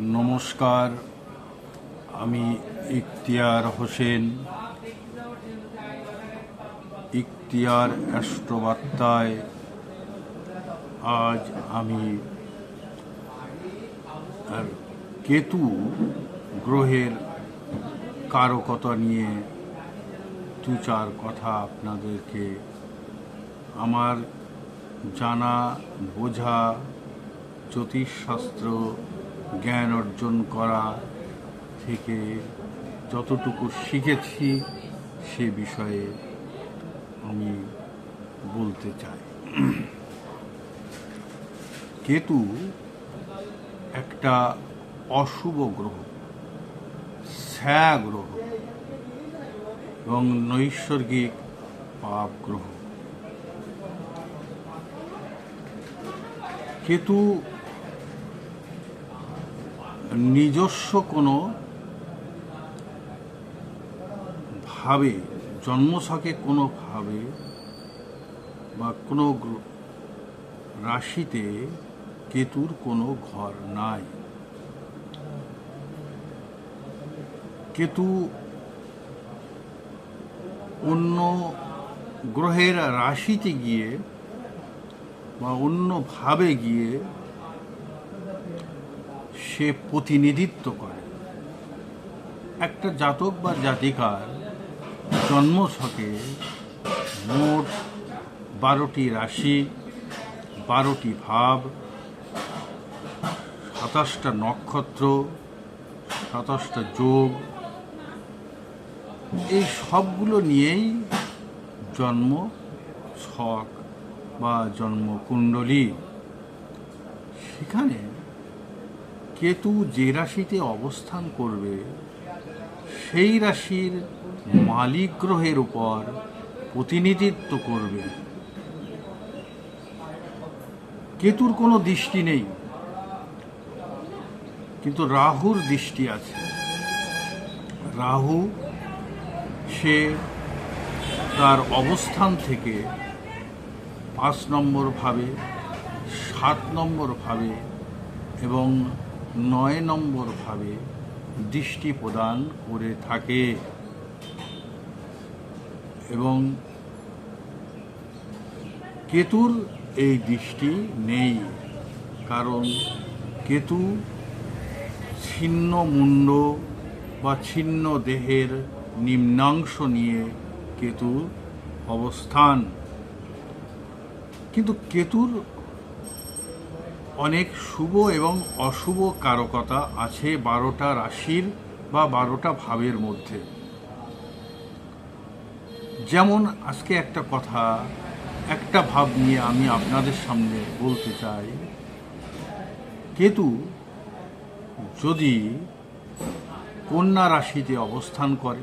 নমস্কার, আমি ইখতিয়ার হোসেন। ইখতিয়ার অ্যাস্ট্রোবার্তায় আজ আমি কেতু গ্রহের কারকতা নিয়ে দু চার কথা আপনাদেরকে, আমার জানা বোঝা জ্যোতিষশাস্ত্র জ্ঞান অর্জন করা থেকে যতটুকু শিখেছি সে বিষয়ে আমি বলতে চাই। কেতু একটা অশুভ গ্রহ স্যা গ্রহ এবং নৈসর্গিক পাপ গ্রহ। কেতু নিজস্ব কোনো ভাবে, জন্মছকে কোনো ভাবে বা কোনো রাশিতে কেতুর কোনো ঘর নাই। কেতু অন্য গ্রহের রাশিতে গিয়ে বা অন্যভাবে গিয়ে সে প্রতিনিধিত্ব করে। একটা জাতক বা জাতিকার জন্ম জন্মছকে মোট বারোটি রাশি, বারোটি ভাব, সাতাশটা নক্ষত্র, সাতাশটা যোগ। এই সবগুলো নিয়েই জন্ম ছক বা জন্মকুণ্ডলী। সেখানে কেতু যে রাশিতে অবস্থান করবে, সেই রাশির মালিক গ্রহের উপর প্রতিনিধিত্ব করবে। কেতুর কোনো দৃষ্টি নেই, কিন্তু রাহুর দৃষ্টি আছে। রাহু, সে তার অবস্থান থেকে পাঁচ নম্বর ভাবে, সাত নম্বর ভাবে এবং নয় নম্বরভাবে দৃষ্টি প্রদান করে থাকে। এবং কেতুর এই দৃষ্টি নেই, কারণ কেতু ছিন্ন মুন্ড বা ছিন্ন দেহের নিম্নাংশ নিয়ে কেতুর অবস্থান। কিন্তু কেতুর অনেক শুভ এবং অশুভ কারকতা আছে বারোটা রাশির বা বারোটা ভাবের মধ্যে। যেমন আজকে একটা কথা, একটা ভাব নিয়ে আমি আপনাদের সামনে বলতে চাই। কেতু, যদি কন্যা রাশিতে অবস্থান করে,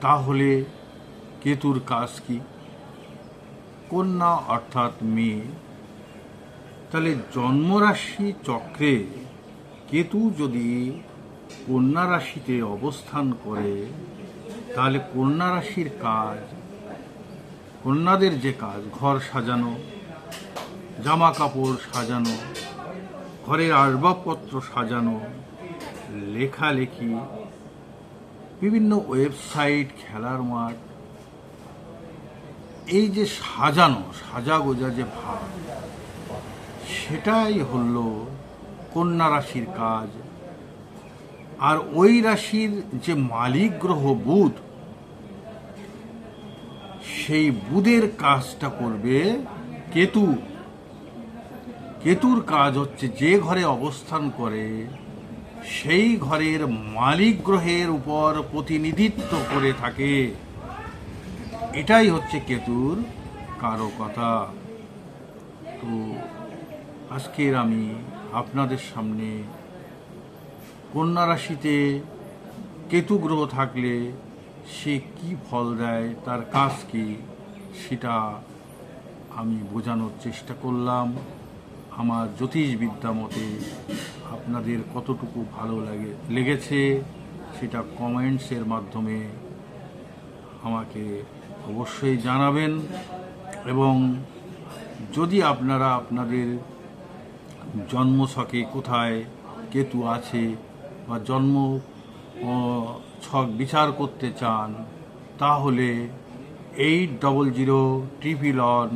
তাহলে কেতুর কাজ কি? কন্যা অর্থাৎ মেয়ে তাহলে জন্মরাশি চক্রে কেতু যদি কন্যা রাশিতে অবস্থান করে, তাহলে কন্যা রাশির কাজ, কন্যাদের যে কাজ, ঘর সাজানো জামা কাপড় সাজানো, ঘরের আসবাবপত্র সাজানো, লেখালেখি, বিভিন্ন ওয়েবসাইট, খেলার মাঠ, এই যে সাজানো সাজা গোজা যে ভাব সেটাই হল কন্যা রাশির কাজ। আর ওই রাশির যে মালিক গ্রহ বুধ, সেই বুধের কাজটা করবে কেতু। কেতুর কাজ হচ্ছে যে ঘরে অবস্থান করে, সেই ঘরের মালিক গ্রহের উপর প্রতিনিধিত্ব করে থাকে। এটাই হচ্ছে কেতুর কারও কথা। তো আজকের আমি আপনাদের সামনে কন্যা রাশিতে কেতু গ্রহ থাকলে সে কি ফল দেয়, তার কাজ কি, সেটা আমি বোঝানোর চেষ্টা করলাম। আমার জ্যোতিষবিদ্যা মতে আপনাদের কতটুকু ভালো লাগে, লেগেছে, সেটা কমেন্টসের মাধ্যমে আমাকে অবশ্যই জানাবেন। এবং যদি আপনারা আপনাদের জন্মছকে কোথায় কেতু আছে, বা জন্ম ছক বিচার করতে চান, তাহলে eight double zero triple one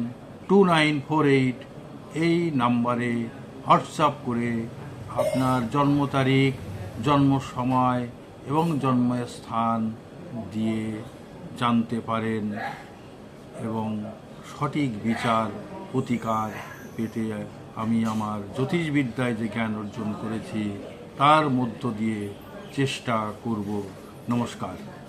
two nine four eight এই নাম্বারে হোয়াটসঅ্যাপ করে আপনার জন্ম তারিখ, জন্ম সময় এবং জন্মস্থান দিয়ে জানতে পারেন এবং সঠিক বিচার প্রতিকার পেতে আমি আমার জ্যোতিষবিদ্যায় যে জ্ঞান অর্জন করেছি তার মধ্য দিয়ে চেষ্টা করব। নমস্কার।